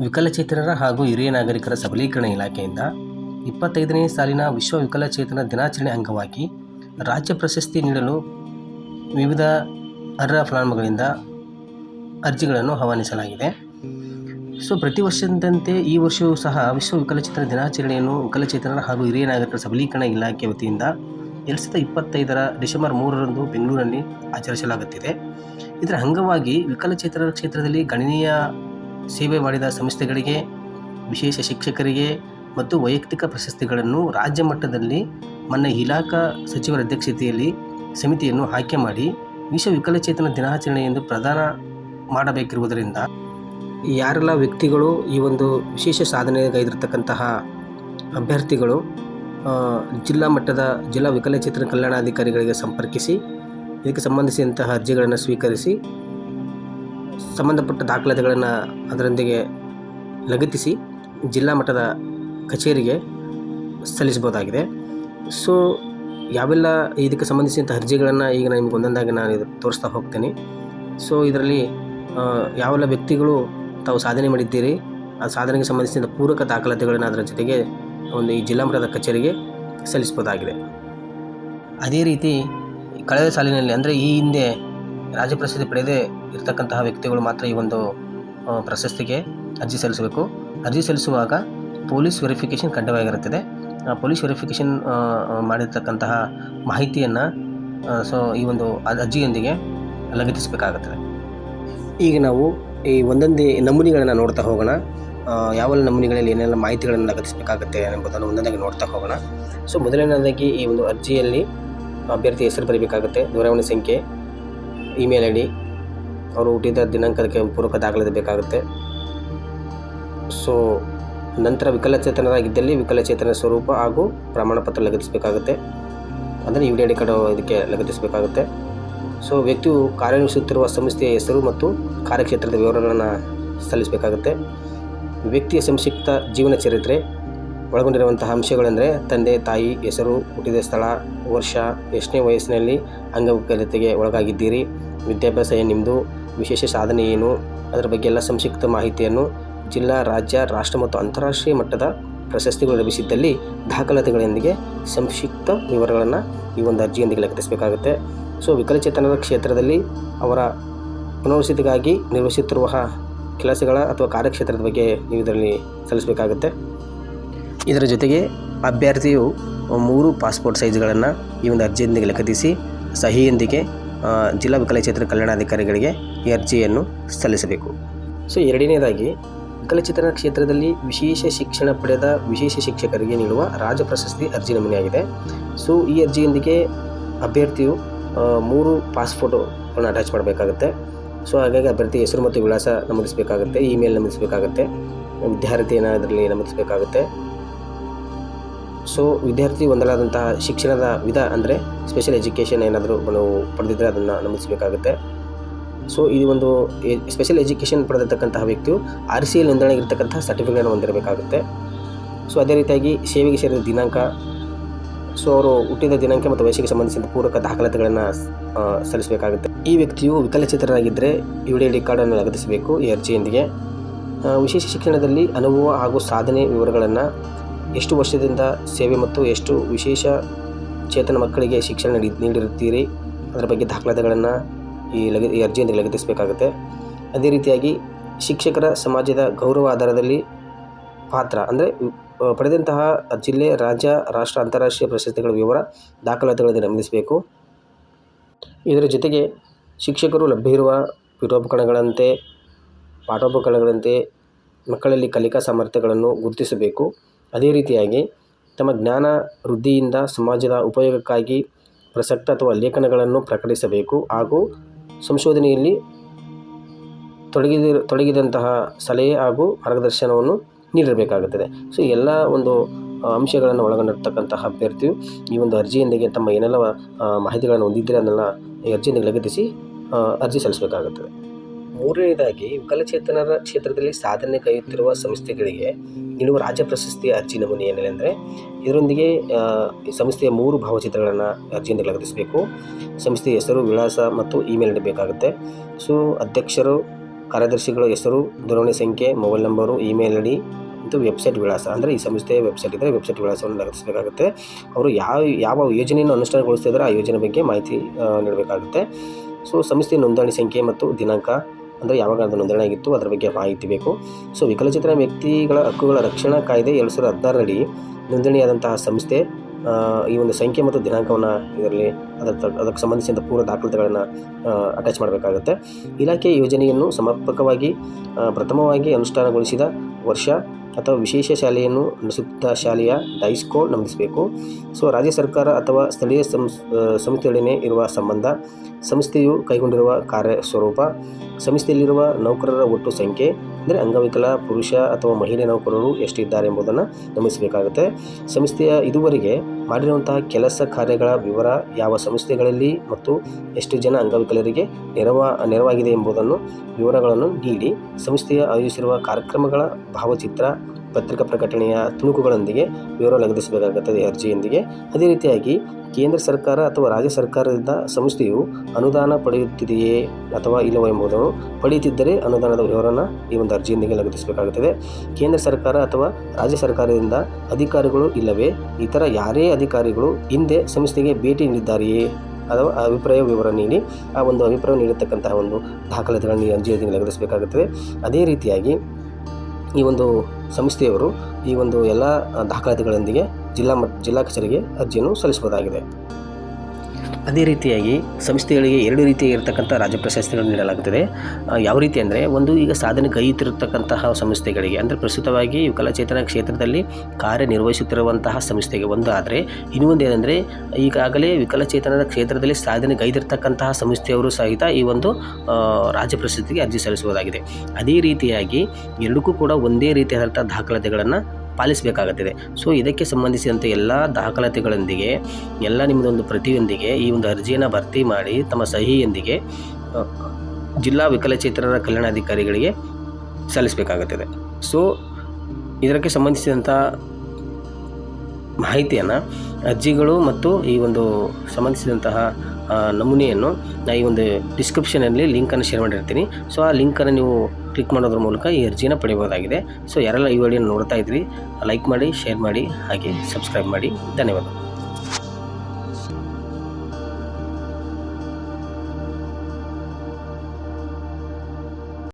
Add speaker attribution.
Speaker 1: ವಿಕಲಚೇತನರ ಹಾಗೂ ಹಿರಿಯ ನಾಗರಿಕರ ಸಬಲೀಕರಣ ಇಲಾಖೆಯಿಂದ ಇಪ್ಪತ್ತೈದನೇ ಸಾಲಿನ ವಿಶ್ವ ವಿಕಲಚೇತನ ದಿನಾಚರಣೆ ಅಂಗವಾಗಿ ರಾಜ್ಯ ಪ್ರಶಸ್ತಿ ನೀಡಲು ವಿವಿಧ ಅರ್ಹ ಫಲಾನುಭವಿಗಳಿಂದ ಅರ್ಜಿಗಳನ್ನು ಆಹ್ವಾನಿಸಲಾಗಿದೆ. ಸೊ, ಪ್ರತಿ ವರ್ಷದಂತೆ ಈ ವರ್ಷವೂ ಸಹ ವಿಶ್ವ ವಿಕಲಚೇತನ ದಿನಾಚರಣೆಯನ್ನು ವಿಕಲಚೇತನರ ಹಾಗೂ ಹಿರಿಯ ನಾಗರಿಕರ ಸಬಲೀಕರಣ ಇಲಾಖೆ ವತಿಯಿಂದ ಎರಡು ಸಾವಿರದ ಇಪ್ಪತ್ತೈದರ ಡಿಸೆಂಬರ್ ಮೂರರಂದು ಬೆಂಗಳೂರಿನಲ್ಲಿ ಆಚರಿಸಲಾಗುತ್ತಿದೆ. ಇದರ ಅಂಗವಾಗಿ ವಿಕಲಚೇತನರ ಕ್ಷೇತ್ರದಲ್ಲಿ ಗಣನೀಯ ಸೇವೆ ಮಾಡಿದ ಸಂಸ್ಥೆಗಳಿಗೆ, ವಿಶೇಷ ಶಿಕ್ಷಕರಿಗೆ ಮತ್ತು ವೈಯಕ್ತಿಕ ಪ್ರಶಸ್ತಿಗಳನ್ನು ರಾಜ್ಯ ಮಟ್ಟದಲ್ಲಿ ಮೊನ್ನೆ ಇಲಾಖಾ ಸಚಿವರ ಅಧ್ಯಕ್ಷತೆಯಲ್ಲಿ ಸಮಿತಿಯನ್ನು ಆಯ್ಕೆ ಮಾಡಿ ವಿಶ್ವ ವಿಕಲಚೇತನ ದಿನಾಚರಣೆ ಎಂದು ಪ್ರದಾನ ಮಾಡಬೇಕಿರುವುದರಿಂದ ಯಾರೆಲ್ಲ ವ್ಯಕ್ತಿಗಳು ಈ ಒಂದು ವಿಶೇಷ ಸಾಧನೆಗೈದಿರತಕ್ಕಂತಹ ಅಭ್ಯರ್ಥಿಗಳು ಜಿಲ್ಲಾ ಮಟ್ಟದ ಜಿಲ್ಲಾ ವಿಕಲಚೇತನ ಕಲ್ಯಾಣಾಧಿಕಾರಿಗಳಿಗೆ ಸಂಪರ್ಕಿಸಿ, ಇದಕ್ಕೆ ಸಂಬಂಧಿಸಿದಂತಹ ಅರ್ಜಿಗಳನ್ನು ಸ್ವೀಕರಿಸಿ, ಸಂಬಂಧಪಟ್ಟ ದಾಖಲಾತಿಗಳನ್ನು ಅದರೊಂದಿಗೆ ಲಗತ್ತಿಸಿ ಜಿಲ್ಲಾ ಮಟ್ಟದ ಕಚೇರಿಗೆ ಸಲ್ಲಿಸಬಹುದಾಗಿದೆ. ಸೊ ಯಾವೆಲ್ಲ ಇದಕ್ಕೆ ಸಂಬಂಧಿಸಿದಂಥ ಅರ್ಜಿಗಳನ್ನು ಈಗ ನಿಮ್ಗೆ ಒಂದೊಂದಾಗಿ ನಾನು ಇದು ತೋರಿಸ್ತಾ ಹೋಗ್ತೀನಿ. ಸೊ ಇದರಲ್ಲಿ ಯಾವೆಲ್ಲ ವ್ಯಕ್ತಿಗಳು ತಾವು ಸಾಧನೆ ಮಾಡಿದ್ದೀರಿ, ಆ ಸಾಧನೆಗೆ ಸಂಬಂಧಿಸಿದ ಪೂರಕ ದಾಖಲಾತಿಗಳನ್ನು ಅದರ ಜೊತೆಗೆ ಒಂದು ಈ ಜಿಲ್ಲಾ ಮಟ್ಟದ ಕಚೇರಿಗೆ ಸಲ್ಲಿಸಬಹುದಾಗಿದೆ. ಅದೇ ರೀತಿ ಕಳೆದ ಸಾಲಿನಲ್ಲಿ, ಅಂದರೆ ಈ ಹಿಂದೆ ರಾಜ್ಯ ಪ್ರಶಸ್ತಿ ಪಡೆಯದೇ ಇರತಕ್ಕಂತಹ ವ್ಯಕ್ತಿಗಳು ಮಾತ್ರ ಈ ಒಂದು ಪ್ರಶಸ್ತಿಗೆ ಅರ್ಜಿ ಸಲ್ಲಿಸಬೇಕು. ಅರ್ಜಿ ಸಲ್ಲಿಸುವಾಗ ಪೊಲೀಸ್ ವೆರಿಫಿಕೇಷನ್ ಕಡ್ಡಾಯವಾಗಿರುತ್ತದೆ ಆ ಪೊಲೀಸ್ ವೆರಿಫಿಕೇಷನ್ ಮಾಡಿರ್ತಕ್ಕಂತಹ ಮಾಹಿತಿಯನ್ನು ಸೊ ಈ ಒಂದು ಅರ್ಜಿಯೊಂದಿಗೆ ಲಗತ್ತಿಸಬೇಕಾಗುತ್ತದೆ. ಈಗ ನಾವು ಈ ಒಂದೊಂದೇ ನಮೂನೆಗಳನ್ನು ನೋಡ್ತಾ ಹೋಗೋಣ. ಯಾವೆಲ್ಲ ನಮೂನೆಗಳಲ್ಲಿ ಏನೆಲ್ಲ ಮಾಹಿತಿಗಳನ್ನು ಲಗತ್ತಿಸಬೇಕಾಗುತ್ತೆ ಎಂಬುದನ್ನು ಒಂದೊಂದಾಗಿ ನೋಡ್ತಾ ಹೋಗೋಣ. ಸೊ ಮೊದಲನೇದಾಗಿ ಈ ಒಂದು ಅರ್ಜಿಯಲ್ಲಿ ಅಭ್ಯರ್ಥಿ ಹೆಸರು ಬರೀಬೇಕಾಗುತ್ತೆ, ದೂರವಾಣಿ ಸಂಖ್ಯೆ, ಇಮೇಲ್ ಐ ಡಿ ಅವರು ಹುಟ್ಟಿದ ದಿನಾಂಕಕ್ಕೆ ಪೂರಕ ದಾಖಲಾತಿ ಬೇಕಾಗುತ್ತೆ. ಸೊ ನಂತರ ವಿಕಲಚೇತನರಾಗಿದ್ದಲ್ಲಿ ವಿಕಲಚೇತನ ಸ್ವರೂಪ ಹಾಗೂ ಪ್ರಮಾಣಪತ್ರ ಲಗತ್ತಿಸಬೇಕಾಗುತ್ತೆ. ಅಂದರೆ ಯು ಡಿ ಐ ಇದಕ್ಕೆ ಲಗತ್ತಿಸಬೇಕಾಗುತ್ತೆ. ಸೊ ವ್ಯಕ್ತಿಯು ಕಾರ್ಯನಿರ್ವಹಿಸುತ್ತಿರುವ ಸಂಸ್ಥೆಯ ಹೆಸರು ಮತ್ತು ಕಾರ್ಯಕ್ಷೇತ್ರದ ವಿವರಗಳನ್ನು ಸಲ್ಲಿಸಬೇಕಾಗುತ್ತೆ. ವ್ಯಕ್ತಿಯ ಸಂಕ್ಷಿಪ್ತ ಜೀವನ ಚರಿತ್ರೆ, ಒಳಗೊಂಡಿರುವಂತಹ ಅಂಶಗಳೆಂದರೆ ತಂದೆ, ತಾಯಿ, ಹೆಸರು, ಹುಟ್ಟಿದ ಸ್ಥಳ, ವರ್ಷ, ಎಷ್ಟನೇ ವಯಸ್ಸಿನಲ್ಲಿ ಅಂಗವಿಕಲತೆಗೆ ಒಳಗಾಗಿದ್ದೀರಿ, ವಿದ್ಯಾಭ್ಯಾಸ ಏನು ನಿಮ್ಮದು, ವಿಶೇಷ ಸಾಧನೆ ಏನು, ಅದರ ಬಗ್ಗೆ ಎಲ್ಲ ಸಂಕ್ಷಿಪ್ತ ಮಾಹಿತಿಯನ್ನು ಜಿಲ್ಲಾ, ರಾಜ್ಯ, ರಾಷ್ಟ್ರ ಮತ್ತು ಅಂತಾರಾಷ್ಟ್ರೀಯ ಮಟ್ಟದ ಪ್ರಶಸ್ತಿಗಳು ಲಭಿಸಿದ್ದಲ್ಲಿ ದಾಖಲಾತಿಗಳೊಂದಿಗೆ ಸಂಕ್ಷಿಪ್ತ ವಿವರಗಳನ್ನು ಈ ಒಂದು ಅರ್ಜಿಯೊಂದಿಗೆ ಲಗತ್ತಿಸಬೇಕಾಗುತ್ತೆ ಸೊ, ವಿಕಲಚೇತನರ ಕ್ಷೇತ್ರದಲ್ಲಿ ಅವರ ಪುನರ್ವಸತಿಗಾಗಿ ನಿರ್ವಹಿಸುತ್ತಿರುವ ಕೆಲಸಗಳ ಅಥವಾ ಕಾರ್ಯಕ್ಷೇತ್ರದ ಬಗ್ಗೆ ನೀವು ಇದರಲ್ಲಿ ಸಲ್ಲಿಸಬೇಕಾಗುತ್ತೆ. ಇದರ ಜೊತೆಗೆ ಅಭ್ಯರ್ಥಿಯು ಮೂರು ಪಾಸ್ಪೋರ್ಟ್ ಸೈಜ್ಗಳನ್ನು ಈ ಒಂದು ಅರ್ಜಿಯೊಂದಿಗೆ ಲಗತ್ತಿಸಿ ಸಹಿಯೊಂದಿಗೆ ಜಿಲ್ಲಾ ವಿಕಲಚೇತನ ಕಲ್ಯಾಣಾಧಿಕಾರಿಗಳಿಗೆ ಈ ಅರ್ಜಿಯನ್ನು ಸಲ್ಲಿಸಬೇಕು. ಸೊ, ಎರಡನೇದಾಗಿ, ವಿಕಲಚೇತನ ಕ್ಷೇತ್ರದಲ್ಲಿ ವಿಶೇಷ ಶಿಕ್ಷಣ ಪಡೆದ ವಿಶೇಷ ಶಿಕ್ಷಕರಿಗೆ ನೀಡುವ ರಾಜ ಪ್ರಶಸ್ತಿ ಅರ್ಜಿ ನಮೂನೆಯಾಗಿದೆ. ಸೊ, ಈ ಅರ್ಜಿಯೊಂದಿಗೆ ಅಭ್ಯರ್ಥಿಯು ಮೂರು ಪಾಸ್ಪೋರ್ಟನ್ನು ಅಟ್ಯಾಚ್ ಮಾಡಬೇಕಾಗುತ್ತೆ. ಸೊ ಹಾಗಾಗಿ ಅಭ್ಯರ್ಥಿ ಹೆಸರು ಮತ್ತು ವಿಳಾಸ ನಮೂದಿಸಬೇಕಾಗುತ್ತೆ ಇಮೇಲ್ ನಮೂದಿಸಬೇಕಾಗುತ್ತೆ ವಿದ್ಯಾರ್ಥಿಯನ್ನು ಅದರಲ್ಲಿ ನಮೂದಿಸಬೇಕಾಗುತ್ತೆ. ಸೊ ವಿದ್ಯಾರ್ಥಿ ಹೊಂದಲಾದಂತಹ ಶಿಕ್ಷಣದ ವಿಧ ಅಂದರೆ ಸ್ಪೆಷಲ್ ಎಜುಕೇಷನ್ ಏನಾದರೂ ನಾವು ಪಡೆದಿದ್ದರೆ ಅದನ್ನು ನಮೂದಿಸಬೇಕಾಗುತ್ತೆ. ಸೊ ಇದು ಒಂದು ಸ್ಪೆಷಲ್ ಎಜುಕೇಷನ್ ಪಡೆದಿರ್ತಕ್ಕಂತಹ ವ್ಯಕ್ತಿಯು ಆರ್ ಸಿ ಎಲ್ ನೋಂದಣಿಗಿರ್ತಕ್ಕಂತಹ ಸರ್ಟಿಫಿಕೇಟನ್ನು ಹೊಂದಿರಬೇಕಾಗುತ್ತೆ. ಸೊ ಅದೇ ರೀತಿಯಾಗಿ ಸೇವೆಗೆ ಸೇರಿದ ದಿನಾಂಕ ಸೊ ಅವರು ಹುಟ್ಟಿದ ದಿನಾಂಕ ಮತ್ತು ವಯಸ್ಸಿಗೆ ಸಂಬಂಧಿಸಿದ ಪೂರಕ ದಾಖಲಾತಿಗಳನ್ನು ಸಲ್ಲಿಸಬೇಕಾಗುತ್ತೆ. ಈ ವ್ಯಕ್ತಿಯು ವಿಕಲಚೇತನರಾಗಿದ್ದರೆ ಯು ಡಿ ಕಾರ್ಡನ್ನು ಲಗತ್ತಿಸಬೇಕು ಈ ಅರ್ಜಿಯೊಂದಿಗೆ ವಿಶೇಷ ಶಿಕ್ಷಣದಲ್ಲಿ ಅನುಭವ ಹಾಗೂ ಸಾಧನೆ ವಿವರಗಳನ್ನು ಎಷ್ಟು ವರ್ಷದಿಂದ ಸೇವೆ ಮತ್ತು ಎಷ್ಟು ವಿಶೇಷ ಚೇತನ ಮಕ್ಕಳಿಗೆ ಶಿಕ್ಷಣ ನೀಡಿ, ನೀಡಿರುತ್ತೀರಿ, ಅದರ ಬಗ್ಗೆ ದಾಖಲಾತಿಗಳನ್ನು ಈ ಲಗ ಈ ಅರ್ಜಿಯೊಂದಿಗೆ ಲಗತ್ತಿಸಬೇಕಾಗುತ್ತೆ ಅದೇ ರೀತಿಯಾಗಿ ಶಿಕ್ಷಕರ ಸಮಾಜದ ಗೌರವ ಆಧಾರದಲ್ಲಿ ಪಾತ್ರ, ಅಂದರೆ ಪಡೆದಂತಹ ಜಿಲ್ಲೆ, ರಾಜ್ಯ, ರಾಷ್ಟ್ರ, ಅಂತಾರಾಷ್ಟ್ರೀಯ ಪ್ರಶಸ್ತಿಗಳ ವಿವರ ದಾಖಲಾತಿಗಳನ್ನು ನಮೂದಿಸಬೇಕು. ಇದರ ಜೊತೆಗೆ ಶಿಕ್ಷಕರು ಲಭ್ಯ ಇರುವ ಪೀಠೋಪಕರಣಗಳಂತೆ, ಪಾಠೋಪಕರಣಗಳಂತೆ ಮಕ್ಕಳಲ್ಲಿ ಕಲಿಕಾ ಸಾಮರ್ಥ್ಯಗಳನ್ನು ಗುರುತಿಸಬೇಕು. ಅದೇ ರೀತಿಯಾಗಿ ತಮ್ಮ ಜ್ಞಾನ ವೃದ್ಧಿಯಿಂದ ಸಮಾಜದ ಉಪಯೋಗಕ್ಕಾಗಿ ಪ್ರಸಕ್ತ ಅಥವಾ ಲೇಖನಗಳನ್ನು ಪ್ರಕಟಿಸಬೇಕು ಹಾಗೂ ಸಂಶೋಧನೆಯಲ್ಲಿ ತೊಡಗಿದ ತೊಡಗಿದಂತಹ ಸಲಹೆ ಹಾಗೂ ಮಾರ್ಗದರ್ಶನವನ್ನು ನೀಡಿರಬೇಕಾಗುತ್ತದೆ. ಸೊ ಎಲ್ಲ ಒಂದು ಅಂಶಗಳನ್ನು ಒಳಗೊಂಡಿರ್ತಕ್ಕಂತಹ ಅಭ್ಯರ್ಥಿಯು ಈ ಒಂದು ಅರ್ಜಿಯೊಂದಿಗೆ ತಮ್ಮ ಏನೆಲ್ಲ ಮಾಹಿತಿಗಳನ್ನು ಹೊಂದಿದ್ದರೆ ಅದನ್ನೆಲ್ಲ ಈ ಅರ್ಜಿಯೊಂದಿಗೆ ಲಗತ್ತಿಸಿ ಅರ್ಜಿ ಸಲ್ಲಿಸಬೇಕಾಗುತ್ತದೆ. ಮೂರನೇದಾಗಿ, ವಿಕಲಚೇತನರ ಕ್ಷೇತ್ರದಲ್ಲಿ ಸಾಧನೆ ಕೈಯುತ್ತಿರುವ ಸಂಸ್ಥೆಗಳಿಗೆ ನೀಡುವ ರಾಜ್ಯ ಪ್ರಶಸ್ತಿಯ ಅರ್ಜಿ ನಮೂನೆ ಏನೆಂದರೆ ಇದರೊಂದಿಗೆ ಸಂಸ್ಥೆಯ ಮೂರು ಭಾವಚಿತ್ರಗಳನ್ನು ಅರ್ಜಿಯಿಂದ ಲಗತ್ತಿಸಬೇಕು. ಸಂಸ್ಥೆಯ ಹೆಸರು, ವಿಳಾಸ ಮತ್ತು ಇಮೇಲ್ ಇಡಬೇಕಾಗುತ್ತೆ ಸೊ, ಅಧ್ಯಕ್ಷರು, ಕಾರ್ಯದರ್ಶಿಗಳ ಹೆಸರು, ದೂರವಾಣಿ ಸಂಖ್ಯೆ, mobile number, email I D ಮತ್ತು ವೆಬ್ಸೈಟ್ ವಿಳಾಸ. ಅಂದರೆ ಈ ಸಂಸ್ಥೆಯ ವೆಬ್ಸೈಟ್ ಇದ್ದರೆ ವೆಬ್ಸೈಟ್ ವಿಳಾಸವನ್ನು ಲಗತ್ತಿಸಬೇಕಾಗುತ್ತೆ ಅವರು ಯಾವ ಯಾವ ಯೋಜನೆಯನ್ನು ಅನುಷ್ಠಾನಗೊಳಿಸ್ತಿದ್ದಾರೆ ಆ ಯೋಜನೆ ಬಗ್ಗೆ ಮಾಹಿತಿ ನೀಡಬೇಕಾಗುತ್ತೆ. ಸೊ, ಸಂಸ್ಥೆಯ ನೋಂದಣಿ ಸಂಖ್ಯೆ ಮತ್ತು ದಿನಾಂಕ, ಅಂದರೆ ಯಾವಾಗ ಅದು ನೋಂದಣಿ ಆಗಿತ್ತು, ಅದರ ಬಗ್ಗೆ ಮಾಹಿತಿ ಬೇಕು. ಸೊ, ವಿಕಲಚೇತನ ವ್ಯಕ್ತಿಗಳ ಹಕ್ಕುಗಳ ರಕ್ಷಣಾ ಕಾಯ್ದೆ ಎರಡು ಸಾವಿರದ ಹದಿನಾರರಲ್ಲಿ ನೋಂದಣಿಯಾದಂತಹ ಸಂಸ್ಥೆ ಈ ಒಂದು ಸಂಖ್ಯೆ ಮತ್ತು ದಿನಾಂಕವನ್ನು ಇದರಲ್ಲಿ ಅದಕ್ಕೆ ಅದಕ್ಕೆ ಸಂಬಂಧಿಸಿದ ಪೂರ್ವ ದಾಖಲಾತಿಗಳನ್ನು ಅಟ್ಯಾಚ್ ಮಾಡಬೇಕಾಗುತ್ತೆ. ಇಲಾಖೆ ಯೋಜನೆಯನ್ನು ಸಮರ್ಪಕವಾಗಿ ಪ್ರಥಮವಾಗಿ ಅನುಷ್ಠಾನಗೊಳಿಸಿದ ವರ್ಷ ಅಥವಾ ವಿಶೇಷ ಶಾಲೆಯನ್ನು ನಡೆಸುತ್ತ ಶಾಲೆಯ ಡೈಸ್ಕೋ ನಮೂದಿಸಬೇಕು. ಸೊ, ರಾಜ್ಯ ಸರ್ಕಾರ ಅಥವಾ ಸ್ಥಳೀಯ ಸಂಸ್ ಸಂಸ್ಥೆಯೊಡನೆ ಇರುವ ಸಂಬಂಧ ಸಂಸ್ಥೆಯು ಕೈಗೊಂಡಿರುವ ಕಾರ್ಯ ಸ್ವರೂಪ ಸಂಸ್ಥೆಯಲ್ಲಿರುವ ನೌಕರರ ಒಟ್ಟು ಸಂಖ್ಯೆ, ಅಂದರೆ ಅಂಗವಿಕಲ, ಪುರುಷ ಅಥವಾ ಮಹಿಳೆ ನೌಕರರು ಎಷ್ಟಿದ್ದಾರೆ ಎಂಬುದನ್ನು ಗಮನಿಸಬೇಕಾಗುತ್ತೆ. ಸಂಸ್ಥೆಯ ಇದುವರೆಗೆ ಮಾಡಿರುವಂತಹ ಕೆಲಸ ಕಾರ್ಯಗಳ ವಿವರ ಯಾವ ಸಂಸ್ಥೆಗಳಲ್ಲಿ ಮತ್ತು ಎಷ್ಟು ಜನ ಅಂಗವಿಕಲರಿಗೆ ನೆರವ, ನೆರವಾಗಿದೆ ಎಂಬುದನ್ನು ವಿವರಗಳನ್ನು ನೀಡಿ ಸಂಸ್ಥೆಯ ಆಯೋಜಿಸಿರುವ ಕಾರ್ಯಕ್ರಮಗಳ ಭಾವಚಿತ್ರ ಪತ್ರಿಕಾ ಪ್ರಕಟಣೆಯ ತುಣುಕುಗಳೊಂದಿಗೆ ವಿವರ ಲಗತ್ತಿಸಬೇಕಾಗುತ್ತದೆ ಅರ್ಜಿಯೊಂದಿಗೆ. ಅದೇ ರೀತಿಯಾಗಿ ಕೇಂದ್ರ ಸರ್ಕಾರ ಅಥವಾ ರಾಜ್ಯ ಸರ್ಕಾರದಿಂದ ಸಂಸ್ಥೆಯು ಅನುದಾನ ಪಡೆಯುತ್ತಿದೆಯೇ ಅಥವಾ ಇಲ್ಲವೋ ಎಂಬುದನ್ನು ಪಡೆಯುತ್ತಿದ್ದರೆ ಅನುದಾನದ ವಿವರನ ಈ ಒಂದು ಅರ್ಜಿಯೊಂದಿಗೆ ಲಗತ್ತಿಸಬೇಕಾಗುತ್ತದೆ. ಕೇಂದ್ರ ಸರ್ಕಾರ ಅಥವಾ ರಾಜ್ಯ ಸರ್ಕಾರದಿಂದ ಅಧಿಕಾರಿಗಳು ಇಲ್ಲವೇ ಇತರ ಯಾರೇ ಅಧಿಕಾರಿಗಳು ಹಿಂದೆ ಸಂಸ್ಥೆಗೆ ಭೇಟಿ ನೀಡಿದ್ದಾರೆಯೇ? ಅಥವಾ ಅಭಿಪ್ರಾಯ ವಿವರ ನೀಡಿ. ಆ ಒಂದು ಅಭಿಪ್ರಾಯ ನೀಡತಕ್ಕಂತಹ ಒಂದು ದಾಖಲಾತಿಗಳನ್ನು ಈ ಅರ್ಜಿಯೊಂದಿಗೆ ಲಗತ್ತಿಸಬೇಕಾಗುತ್ತದೆ. ಅದೇ ರೀತಿಯಾಗಿ ಈ ಒಂದು ಸಂಸ್ಥೆಯವರು ಈ ಒಂದು ಎಲ್ಲ ದಾಖಲಾತಿಗಳೊಂದಿಗೆ ಜಿಲ್ಲಾ ಜಿಲ್ಲಾ ಕಚೇರಿಗೆ ಅರ್ಜಿಯನ್ನು ಸಲ್ಲಿಸಬಹುದಾಗಿದೆ. ಅದೇ ರೀತಿಯಾಗಿ ಸಂಸ್ಥೆಗಳಿಗೆ ಎರಡು ರೀತಿಯಾಗಿರ್ತಕ್ಕಂಥ ರಾಜ್ಯ ಪ್ರಶಸ್ತಿಗಳನ್ನು ನೀಡಲಾಗುತ್ತದೆ. ಯಾವ ರೀತಿ ಅಂದರೆ ಒಂದು ಈಗ ಸಾಧನೆ ಕೈಯುತ್ತಿರತಕ್ಕಂತಹ ಸಂಸ್ಥೆಗಳಿಗೆ ಅಂದರೆ ಪ್ರಸ್ತುತವಾಗಿ ವಿಕಲಚೇತನ ಕ್ಷೇತ್ರದಲ್ಲಿ ಕಾರ್ಯನಿರ್ವಹಿಸುತ್ತಿರುವಂತಹ ಸಂಸ್ಥೆಗೆ ಒಂದು ಆದರೆ. ಇನ್ನೊಂದು ಏನಂದರೆ ಈಗಾಗಲೇ ವಿಕಲಚೇತನದ ಕ್ಷೇತ್ರದಲ್ಲಿ ಸಾಧನೆ ಗೈದಿರ್ತಕ್ಕಂತಹ ಸಂಸ್ಥೆಯವರು ಸಹಿತ ಈ ಒಂದು ರಾಜ್ಯ ಪ್ರಶಸ್ತಿಗೆ ಅರ್ಜಿ ಸಲ್ಲಿಸುವುದಾಗಿದೆ. ಅದೇ ರೀತಿಯಾಗಿ ಎರಡಕ್ಕೂ ಕೂಡ ಒಂದೇ ರೀತಿಯಾದಂಥ ದಾಖಲಾತಿಗಳನ್ನು ಪಾಲಿಸಬೇಕಾಗುತ್ತದೆ. ಸೊ ಇದಕ್ಕೆ ಸಂಬಂಧಿಸಿದಂತೆ ಎಲ್ಲ ದಾಖಲಾತಿಗಳೊಂದಿಗೆ, ಎಲ್ಲ ನಿಮ್ಮದೊಂದು ಪ್ರತಿಯೊಂದಿಗೆ ಈ ಒಂದು ಅರ್ಜಿಯನ್ನು ಭರ್ತಿ ಮಾಡಿ, ತಮ್ಮ ಸಹಿಯೊಂದಿಗೆ ಜಿಲ್ಲಾ ವಿಕಲಚೇತನರ ಕಲ್ಯಾಣಾಧಿಕಾರಿಗಳಿಗೆ ಸಲ್ಲಿಸಬೇಕಾಗುತ್ತದೆ. ಸೊ ಇದಕ್ಕೆ ಸಂಬಂಧಿಸಿದಂಥ ಮಾಹಿತಿಯನ್ನು ಅರ್ಜಿಗಳು ಮತ್ತು ಈ ಒಂದು ಸಂಬಂಧಿಸಿದಂತಹ ನಮೂನೆಯನ್ನು ನಾ ಈ ಒಂದು ಡಿಸ್ಕ್ರಿಪ್ಷನಲ್ಲಿ ಲಿಂಕನ್ನು ಶೇರ್ ಮಾಡಿರ್ತೀನಿ. ಸೊ ಆ ಲಿಂಕನ್ನು ನೀವು ಕ್ಲಿಕ್ ಮಾಡೋದ್ರ ಮೂಲಕ ಈ ಅರ್ಜಿನ ಪಡೆಯಬಹುದಾಗಿದೆ. ಸೊ ಯಾರೆಲ್ಲ ಈ ವಿಡಿಯೋನ ನೋಡ್ತಾ ಇದ್ರಿ ಲೈಕ್ ಮಾಡಿ ಶೇರ್ ಮಾಡಿ, ಹಾಗೆ ಸಬ್ಸ್ಕ್ರೈಬ್ ಮಾಡಿ. ಧನ್ಯವಾದ